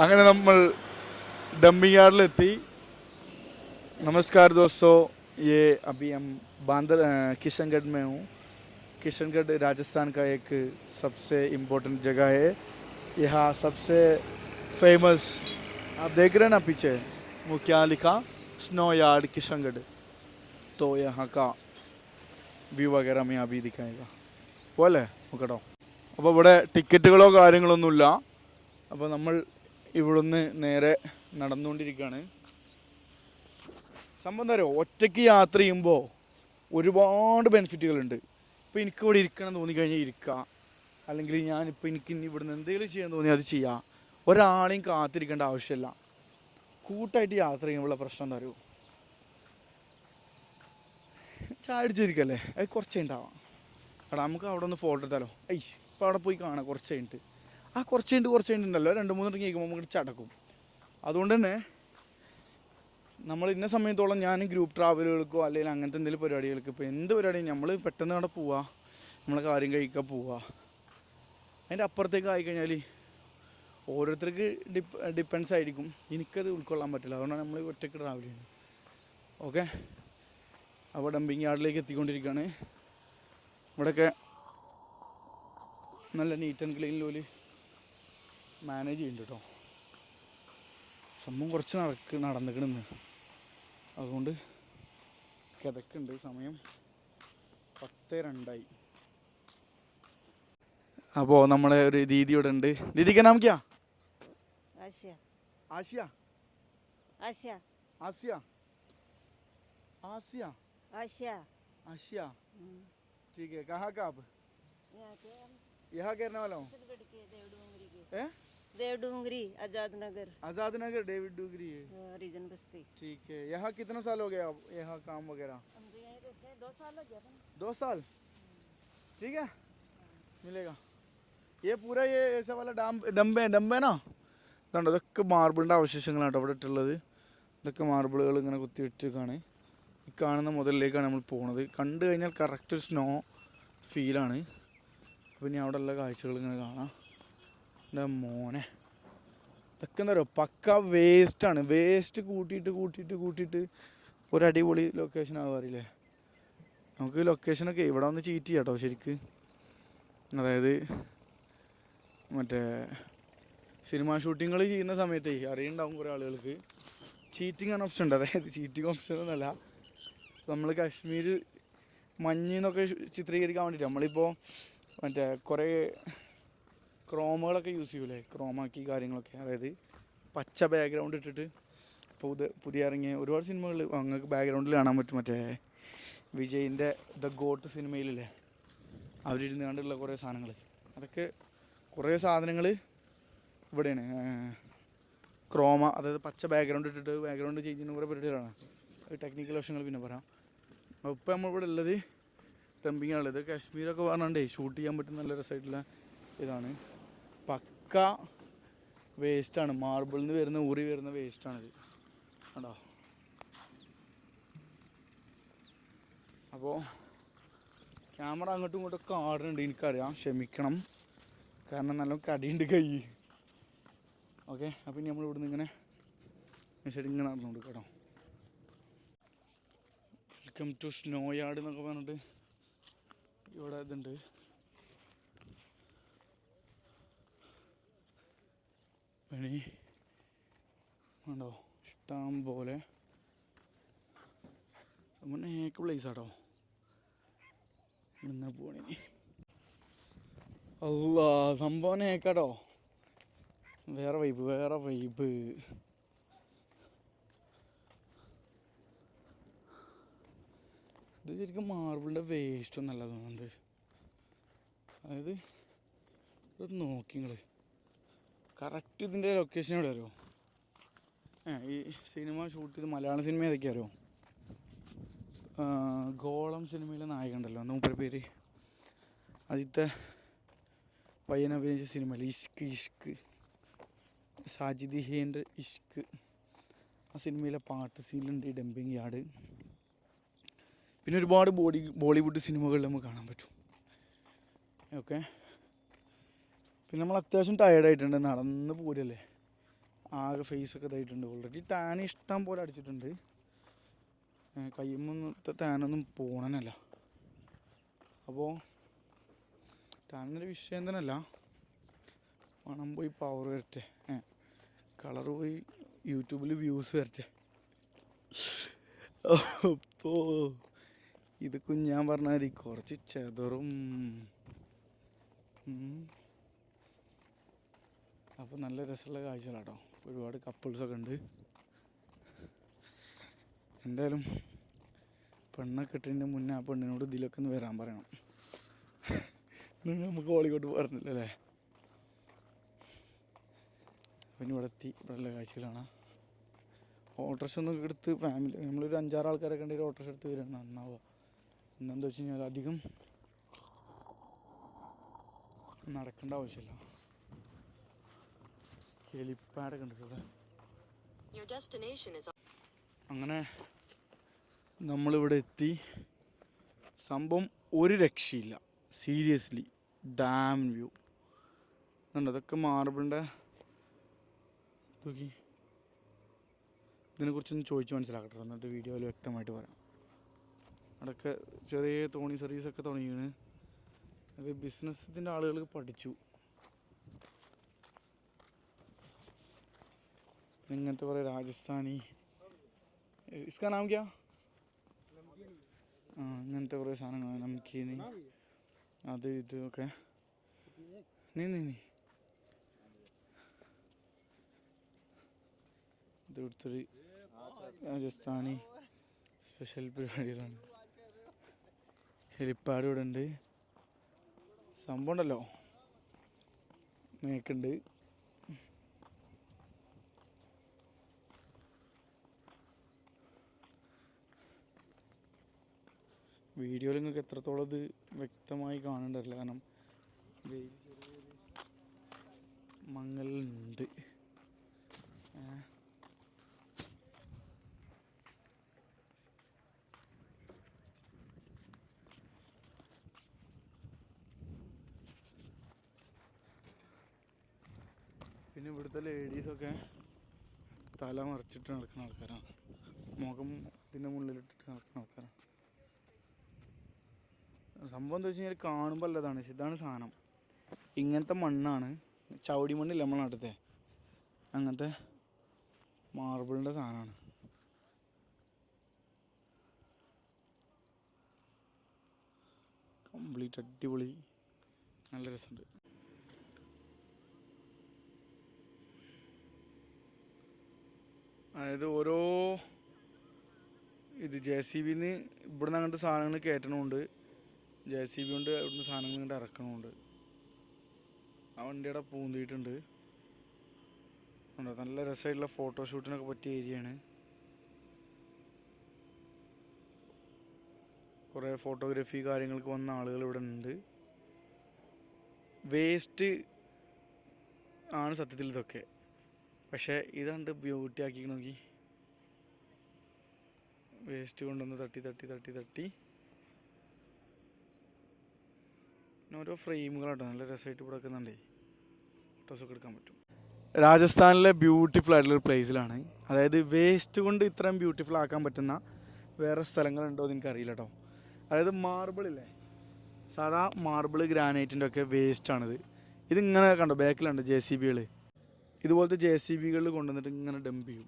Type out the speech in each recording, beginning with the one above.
അങ്ങനെ നമ്മൾ dumbing yard लेती नमस्कार दोस्तों ये अभी हम बांदर अ, किशनगढ़ में हूँ किशनगढ़ राजस्थान का एक सबसे इम्पोर्टेंट जगह है यहाँ सबसे फेमस आप देख रहे हैं ना पीछे वो क्या लिखा स्नो यार्ड किशनगढ़ तो यहाँ का വ്യൂ വഗേറ മേ അഭി ദിക്കായിക പോലെ നോക്കട്ടോ അപ്പോൾ ഇവിടെ ടിക്കറ്റുകളോ കാര്യങ്ങളൊന്നുമില്ല അപ്പോൾ നമ്മൾ ഇവിടുന്ന് നേരെ നടന്നുകൊണ്ടിരിക്കുകയാണ്. സംഭവം എന്താ പറയുക ഒറ്റയ്ക്ക് യാത്ര ചെയ്യുമ്പോൾ ഒരുപാട് ബെനിഫിറ്റുകളുണ്ട്. ഇപ്പോൾ എനിക്ക് ഇവിടെ ഇരിക്കണം എന്ന് തോന്നിക്കഴിഞ്ഞാൽ ഇരിക്കുക അല്ലെങ്കിൽ ഞാനിപ്പോൾ എനിക്ക് ഇനി ഇവിടുന്ന് എന്തെങ്കിലും ചെയ്യാൻ തോന്നി അത് ചെയ്യാം. ഒരാളെയും കാത്തിരിക്കേണ്ട ആവശ്യമില്ല. കൂട്ടായിട്ട് യാത്ര ചെയ്യുമ്പോഴുള്ള പ്രശ്നം എന്താ പറയുക ചാടിച്ചിരിക്കല്ലേ? അത് കുറച്ചേ ഉണ്ടാവാം. എടാ നമുക്ക് അവിടെ ഒന്ന് ഫോട്ടോ എടുത്താലോ? ഐ ഇപ്പോൾ അവിടെ പോയി കാണാം. കുറച്ച് കഴിഞ്ഞിട്ട്. ആ കുറച്ച് കഴിഞ്ഞ് കുറച്ച് കഴിഞ്ഞിട്ടുണ്ടല്ലോ രണ്ട് മൂന്ന് ഇറങ്ങി കേൾക്കുമ്പോൾ നമുക്ക് ചടക്കും. അതുകൊണ്ട് തന്നെ നമ്മൾ ഇന്ന സമയത്തോളം ഞാൻ ഗ്രൂപ്പ് ട്രാവലുകൾക്കോ അല്ലെങ്കിൽ അങ്ങനത്തെ എന്തെങ്കിലും പരിപാടികൾക്ക് ഇപ്പോൾ എന്ത് പരിപാടിയും നമ്മൾ പെട്ടെന്ന് അവിടെ പോവാ. നമ്മളെ കാര്യം കഴിക്കാൻ പോവാ. അതിന്റെ അപ്പുറത്തേക്ക് ആയിക്കഴിഞ്ഞാൽ ഓരോരുത്തർക്ക് ഡിപ് ഡിപ്പെൻസ് ആയിരിക്കും. എനിക്കത് ഉൾക്കൊള്ളാൻ പറ്റില്ല. അതുകൊണ്ടാണ് നമ്മൾ ഒറ്റയ്ക്ക് ട്രാവൽ ചെയ്യുന്നത്. ഓക്കെ അപ്പോൾ ഡംപിങ് യാർഡിലേക്ക് എത്തിക്കൊണ്ടിരിക്കുകയാണ് ഇവിടെയൊക്കെ നല്ല നീറ്റ് ആൻഡ് ക്ലീൻ ലോലി മാനേജ് ചെയ്യുന്നുണ്ട് കേട്ടോ സംഭവം കുറച്ച് നടക്ക് നടന്നിക്കണെന്ന് അതുകൊണ്ട് കിതക്കുണ്ട് സമയം പത്ത് രണ്ടായി അപ്പോൾ നമ്മളെ ഒരു ദീദി ഇവിടെ ഉണ്ട് ദീദിക്ക് നാം ക്യാ आशिया ആസിയ आशिया ആസിയ ആസിയ आशिया आशिया हम्म। ठीक है कहाँ का आप यहाँ के हम यहाँ कहने वाला हूँ छत्तीसगढ़ के देवडूंगरी के हैं देवडूंगरी आजाद नगर आज़ाद नगर डेविड डुगरी है हरिजन बस्ती ठीक है यहाँ कितना साल हो गया अब यहाँ काम वगैरह हम तो यहीं रहते हैं दो साल हो गया अपन दो साल ठीक है मिलेगा ये पूरा ये ऐसा वाला डाम डम्बे डम्बे ना ഇതുണ്ട് ഇതൊക്കെ മാർബിളിൻ്റെ അവശേഷങ്ങളാണ് കേട്ടോ ഇവിടെ ഇട്ടുള്ളത് ഇതൊക്കെ മാർബിളുകൾ ഇങ്ങനെ കുത്തിയിട്ടേക്കാണ് ഈ കാണുന്ന മുതലിലേക്കാണ് നമ്മൾ പോണത് കണ്ടു കഴിഞ്ഞാൽ കറക്റ്റ് ഒരു സ്നോ ഫീലാണ് അപ്പോൾ ഇനി അവിടെ ഉള്ള കാഴ്ചകൾ ഇങ്ങനെ കാണാം എന്റെ മോനെ. ഇതൊക്കെ എന്താ പറയുക പക്ക വേസ്റ്റാണ് വേസ്റ്റ് കൂട്ടിയിട്ട് കൂട്ടിയിട്ട് കൂട്ടിയിട്ട് ഒരു അടിപൊളി ലൊക്കേഷൻ ആവാറില്ലേ നമുക്ക് ലൊക്കേഷനൊക്കെ ഇവിടെ വന്ന് ചീറ്റ് ചെയ്യാം കേട്ടോ ശരിക്ക്. അതായത് മറ്റേ സിനിമ ഷൂട്ടിങ്ങൾ ചെയ്യുന്ന സമയത്തേ അറിയുണ്ടാവും കുറേ ആളുകൾക്ക്. ചീറ്റിംഗ് ആണ് ഓപ്ഷൻ ഉണ്ട് അതായത് ചീറ്റിംഗ് ഓപ്ഷൻ ഒന്നുമല്ല. നമ്മൾ കാശ്മീർ മഞ്ഞിന്നൊക്കെ ചിത്രീകരിക്കാൻ വേണ്ടിയിട്ട് നമ്മളിപ്പോൾ മറ്റേ കുറേ ക്രോമുകളൊക്കെ യൂസ് ചെയ്യൂലേ? ക്രോമാക്കി കാര്യങ്ങളൊക്കെ. അതായത് പച്ച ബാക്ക്ഗ്രൗണ്ട് ഇട്ടിട്ട് പുതിയ പുതിയ ഇറങ്ങിയ ഒരുപാട് സിനിമകൾ അങ്ങക്ക് ബാക്ക്ഗ്രൗണ്ടിൽ കാണാൻ പറ്റും. മറ്റേ വിജയിന്റെ ദ ഗോട്ട് സിനിമയിലില്ലേ? അവരിരുന്ന് കണ്ടുള്ള കുറേ സാധനങ്ങൾ അതൊക്കെ കുറേ സാധനങ്ങൾ ഇവിടെയാണ്. ക്രോമ അതായത് പച്ച ബാക്ക്ഗ്രൗണ്ട് ഇട്ടിട്ട് ബാക്ക്ഗ്രൗണ്ട് ചേഞ്ച് ചെയ്യുന്ന കുറേ പരിപാടികളാണ് ടെക്നിക്കൽ വശങ്ങൾ പിന്നെ പറയാം. ഇപ്പോൾ നമ്മളിവിടെ ഉള്ളത് ആണ്. കാശ്മീരൊക്കെ പറഞ്ഞാണ്ടേ ഷൂട്ട് ചെയ്യാൻ പറ്റുന്ന നല്ല രസമായിട്ടുള്ള ഇതാണ്. പക്ക വേസ്റ്റാണ് മാർബിളിൽ നിന്ന് വരുന്ന ഊറി വരുന്ന വേസ്റ്റാണിത് കണ്ടോ? അപ്പോൾ ക്യാമറ അങ്ങോട്ടും ഇങ്ങോട്ടും ഒക്കെ ആടുന്നുണ്ട്. എനിക്കറിയാം. ക്ഷമിക്കണം. കാരണം നല്ല കടിയുണ്ട് കൈ. ഓക്കെ അപ്പം ഇനി നമ്മൾ ഇവിടുന്ന് ഇങ്ങനെ ഇങ്ങനെ നടന്നുകൊണ്ട് കേട്ടോ. വെൽക്കം ടു സ്നോ യാർഡ് എന്നൊക്കെ പറഞ്ഞിട്ട് ഇവിടെ ഇതുണ്ട്. പണി ഉണ്ടോ ഇഷ്ടം പോലെ. മുന്നേക്ക് പ്ലേസ് ആട്ടോ. ഇന്ന് പോണി. അല്ല സംഭവം നേക്കാട്ടോ വേറെ വൈബ് വേറെ വൈബ് ഇത് ശരിക്കും മാർബിളിന്റെ വേസ്റ്റ് ഒന്നല്ല തോന്നുന്നുണ്ട്. അതായത് ഇത് നോക്കി നിങ്ങൾ കറക്റ്റ് ഇതിന്റെ ലൊക്കേഷൻ എവിടെ അറിയോ? ഏ ഈ സിനിമ ഷൂട്ട് ചെയ്ത് മലയാള സിനിമ ഏതൊക്കെയാ അറിയോ? ഗോളം സിനിമയിലെ നായകണ്ടല്ലോ മൂപ്പര പേര്? ആദ്യത്തെ പയ്യൻ അഭിനയിച്ച സിനിമയിൽ ഇഷ്ക് ഇഷ്ക്. സാജിദ് ഹേന്റെ ഇഷ്ക്. ആ സിനിമയിലെ പാട്ട് സീനുണ്ട് ഈ ഡംപിങ് യാർഡ് പിന്നെ ഒരുപാട് ബോഡി ബോളിവുഡ് സിനിമകളിൽ നമുക്ക് കാണാൻ പറ്റും. ഓക്കെ? പിന്നെ നമ്മൾ അത്യാവശ്യം ടയർഡായിട്ടുണ്ട് നടന്ന് പോരല്ലേ. ആകെ ഫേസ് ഒക്കെ ഇതായിട്ടുണ്ട്. ഓൾറെഡി ടാൻ ഇഷ്ടം പോലെ അടിച്ചിട്ടുണ്ട്. കയ്യുമ്മത്തെ ടാനൊന്നും പോണനല്ല. അപ്പോൾ ടാനൊരു വിഷയം തന്നെയല്ല. പണം പോയി പവർ വരട്ടെ. കളർ പോയി യൂട്യൂബിൽ വ്യൂസ് വരട്ടെ. അപ്പോൾ ഇത് കുഞ്ഞാൻ പറഞ്ഞാൽ കുറച്ച് ചെതറും. അപ്പോൾ നല്ല രസമുള്ള കാഴ്ചകളാട്ടോ. ഒരുപാട് കപ്പിൾസൊക്കെ ഉണ്ട്. എന്തായാലും പെണ്ണൊക്കെ ഇട്ടതിന്റെ മുന്നേ ആ പെണ്ണിനോട് ഇതിലൊക്കെ ഒന്ന് വരാൻ പറയണം. നമുക്ക് കോളിക്കോട്ട് പറഞ്ഞില്ലല്ലേ പിന്നെ ഇവിടെ എത്തി. ഇവിടെയുള്ള കാഴ്ചകളാണ്. ഓട്ടോറിക്ഷ ഒന്നും എടുത്ത് ഫാമിലി നമ്മളൊരു അഞ്ചാറ് ആൾക്കാരൊക്കെ ഉണ്ടെങ്കിൽ ഓട്ടോറിക്ഷ എടുത്ത് വരികയാണ് നന്നാവുക. എന്താണെന്ന് വെച്ച് കഴിഞ്ഞാൽ അധികം നടക്കേണ്ട ആവശ്യമില്ല. Is അങ്ങനെ നമ്മളിവിടെ എത്തി. സംഭവം ഒരു രക്ഷയില്ല. സീരിയസ്ലി ഡാം വ്യൂ ഉണ്ട് അതൊക്കെ മാർബിളിന്റെ തൂക്കി ഇതിനെക്കുറിച്ചൊന്ന് ചോദിച്ച് മനസ്സിലാക്കട്ടെ. എന്നിട്ട് വീഡിയോയിൽ വ്യക്തമായിട്ട് പറയാം. അവിടെയൊക്കെ ചെറിയ തോണി സർവീസൊക്കെ തുടങ്ങിയാണ് അത് ബിസിനസ്സിന്റെ ആളുകൾ പഠിച്ചു. ഇങ്ങനത്തെ കുറേ രാജസ്ഥാനി. ഇസ്കാ നാം ക്യാ? ആ അങ്ങനത്തെ കുറേ സാധനങ്ങൾ നമക്കീന് അത് ഇതൊക്കെ നീ നീ നീ. ഇത് ഇവിടുത്തൊരു രാജസ്ഥാനി സ്പെഷ്യൽ പരിപാടികളാണ്. ഹെലിപ്പാഡ് ഇവിടെ ഉണ്ട് സംഭവം ഉണ്ടല്ലോ. മേക്കുണ്ട്. വീഡിയോയിൽ നിങ്ങൾക്ക് എത്രത്തോളം ഇത് വ്യക്തമായി കാണണ്ടല്ല കാരണം വെയിൽ മങ്ങലുണ്ട്. പിന്നെ ഇവിടുത്തെ ലേഡീസൊക്കെ തല മറിച്ചിട്ട് നടക്കുന്ന ആൾക്കാരാണ്. മുഖം ഇതിന്റെ മുള്ളിലിട്ടിട്ട് നടക്കുന്ന ആൾക്കാരാണ്. സംഭവം എന്താ വെച്ച് കഴിഞ്ഞാൽ കാണുമ്പോൾ അല്ലതാണ് ഇതാണ് സാധനം. ഇങ്ങനത്തെ മണ്ണാണ്. ചവിടി മണ്ണില്ല നമ്മളെ നാട്ടിലത്തെ? അങ്ങനത്തെ മാർബിളിന്റെ സാധനമാണ്. കംപ്ലീറ്റ് അടിപൊളി. നല്ല രസമുണ്ട്. അതായത് ഓരോ ഇത് ജെ സി ബിന്ന് ഇവിടുന്ന് അങ്ങനത്തെ സാധനങ്ങൾ കയറ്റണമുണ്ട് ജെ സി ബി കൊണ്ട് അവിടുന്ന് സാധനങ്ങൾ ഇങ്ങോട്ട് ഇറക്കണമുണ്ട്. ആ വണ്ടിയുടെ പൂന്തിയിട്ടുണ്ട് ഉണ്ട് നല്ല രസമായിട്ടുള്ള ഫോട്ടോഷൂട്ടിനൊക്കെ പറ്റിയ ഏരിയയാണ് കുറേ ഫോട്ടോഗ്രാഫി കാര്യങ്ങൾക്ക് വന്ന ആളുകൾ ഇവിടെ ഉണ്ട്. വേസ്റ്റ് ആണ് സത്യത്തിൽ ഇതൊക്കെ. പക്ഷേ ഇതാണ്ട് ബ്യൂട്ടി ആക്കി നോക്കി. വേസ്റ്റ് കൊണ്ടുവന്ന് തട്ടി തട്ടി തട്ടി തട്ടി. ഓരോ ഫ്രെയിമുകളാട്ടോ. നല്ല രസമായിട്ട് ഇവിടെ വെക്കുന്നുണ്ടേ. ഫോട്ടോസൊക്കെ എടുക്കാൻ പറ്റും. രാജസ്ഥാനിലെ ബ്യൂട്ടിഫുൾ ആയിട്ടുള്ള ഒരു പ്ലേസിലാണ് അതായത് വേസ്റ്റ് കൊണ്ട് ഇത്രയും ബ്യൂട്ടിഫുൾ ആക്കാൻ പറ്റുന്ന വേറെ സ്ഥലങ്ങളുണ്ടോ എന്ന് എനിക്കറിയില്ല കേട്ടോ അതായത് മാർബിളില്ലേ സാധാ മാർബിൾ ഗ്രാനൈറ്റിന്റെ ഒക്കെ വേസ്റ്റാണിത് ഇതിങ്ങനെ കണ്ടോ? ബാക്കിലുണ്ട് ജെ സി ബികൾ ഇതുപോലത്തെ ജെ സി ബികളിൽ കൊണ്ടുവന്നിട്ട് ഇങ്ങനെ ഡംപ് ചെയ്യും.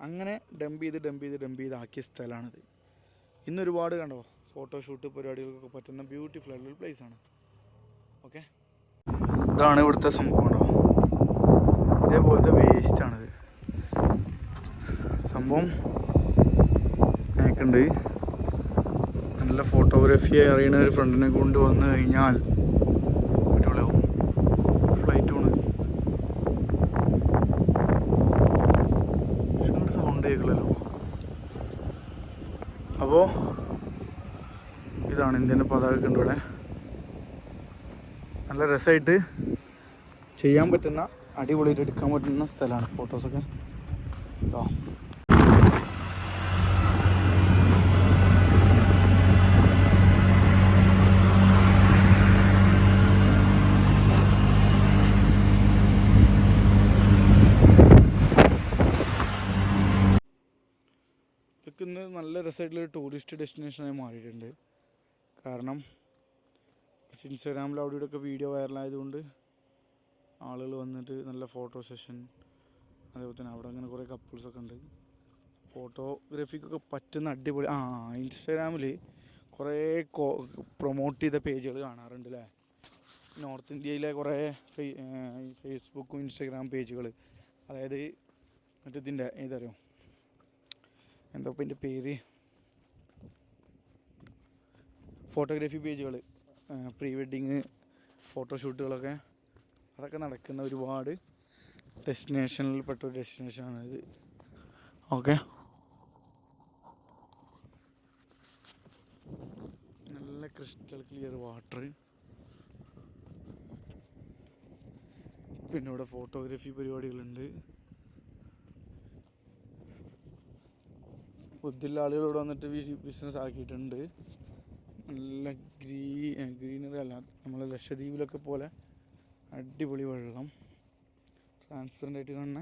അങ്ങനെ ഡംപ് ചെയ്ത് ഡംപ് ചെയ്ത് ഡംപ് ചെയ്ത് ആക്കിയ സ്ഥലമാണിത്. ഇന്ന് ഒരുപാട് കണ്ടോ ഫോട്ടോഷൂട്ട് പരിപാടികൾക്കൊക്കെ പറ്റുന്ന ബ്യൂട്ടിഫുൾ ആയിട്ടുള്ള പ്ലേസാണ് ഓക്കെ ഇതാണ് ഇവിടുത്തെ സംഭവം ഇതേപോലത്തെ വേസ്റ്റ് ആണിത്. സംഭവം ഞങ്ങൾക്കുണ്ട് നല്ല ഫോട്ടോഗ്രാഫി അറിയണ ഒരു ഫ്രണ്ടിനെ കൊണ്ട് വന്നു കഴിഞ്ഞാൽ അപ്പോൾ ഇതാണ് ഇന്ത്യന്റെ പതാക ഉണ്ട് ഇവിടെ. നല്ല രസമായിട്ട് ചെയ്യാൻ പറ്റുന്ന അടിപൊളിയിട്ട് എടുക്കാൻ പറ്റുന്ന സ്ഥലമാണ് ഫോട്ടോസൊക്കെ. കേട്ടോ നല്ല രസമായിട്ടുള്ളൊരു ടൂറിസ്റ്റ് ഡെസ്റ്റിനേഷനായി മാറിയിട്ടുണ്ട്. കാരണം കുറച്ച് ഇൻസ്റ്റാഗ്രാമിൽ അവിടെ ഇവിടെയൊക്കെ വീഡിയോ വൈറലായതുകൊണ്ട് ആളുകൾ വന്നിട്ട് നല്ല ഫോട്ടോ സെഷൻ അതേപോലെ തന്നെ അവിടെ അങ്ങനെ കുറേ കപ്പിൾസൊക്കെ ഉണ്ട്. ഫോട്ടോഗ്രാഫിക്കൊക്കെ പറ്റുന്ന അടിപൊളി ആ ഇൻസ്റ്റാഗ്രാമിൽ കുറേ പ്രൊമോട്ട് ചെയ്ത പേജുകൾ കാണാറുണ്ട് അല്ലേ നോർത്ത് ഇന്ത്യയിലെ കുറേ ഫേസ്ബുക്കും ഇൻസ്റ്റാഗ്രാം പേജുകൾ അതായത് മറ്റേതിന്റെ ഏതറിയോ? എന്താ ഇപ്പം എന്റെ പേര്? ഫോട്ടോഗ്രാഫി പേജുകൾ പ്രീ വെഡിങ് ഫോട്ടോഷൂട്ടുകളൊക്കെ അതൊക്കെ നടക്കുന്ന ഒരുപാട് ഡെസ്റ്റിനേഷനിൽ പെട്ട ഒരു ഡെസ്റ്റിനേഷനാണ് ഇത്. ഓക്കെ. നല്ല ക്രിസ്റ്റൽ ക്ലിയർ വാട്ടർ. പിന്നെ ഇവിടെ ഫോട്ടോഗ്രാഫി പരിപാടികളുണ്ട്. ബുദ്ധിയുള്ള ആളുകൾ ഇവിടെ വന്നിട്ട് ബിസിനസ് ആക്കിയിട്ടുണ്ട് നല്ല ഗ്രീ ഗ്രീനറി അല്ല. നമ്മളെ ലക്ഷദ്വീപിലൊക്കെ പോലെ അടിപൊളി വെള്ളം. ട്രാൻസ്പെറന്റ് ആയിട്ട് കാണുന്ന.